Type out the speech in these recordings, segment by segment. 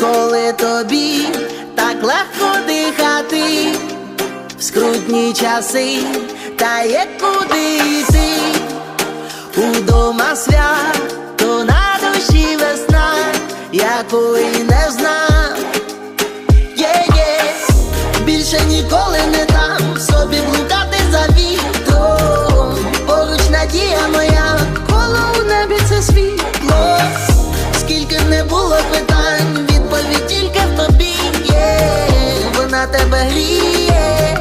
коли тобі так легко дихати, в скрутні часи та є куди йти, удома свято на душі весна, якої не знав, є, є, більше ніколи не дам собі блукати за вітром, поруч надія моя, коло у небі це світло, скільки не було питань. Тебе гріє.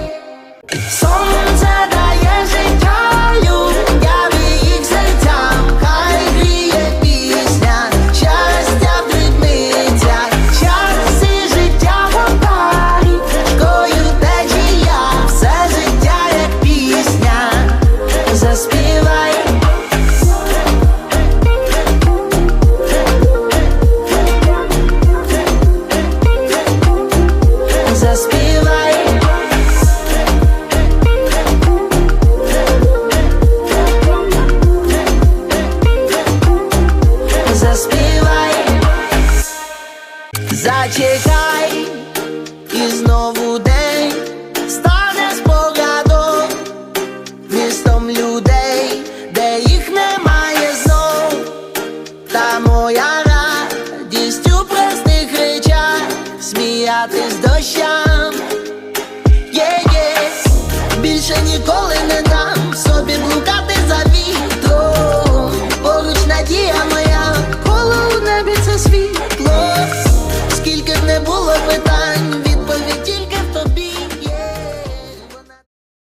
Сонце дає життя людям і їх серцям, хай гріє пісня, щастя в дрібницях, час і життя в парі, шкою течія, все життя як пісня. Заспівай зачекай, і знову день стане спогадом, містом людей, де їх немає знов, та моя радість у простих речах, сміятись дощам. Є-є, більше ніколи не дам собі блукати за вітром. Поруч надія моя, коло небі це світло.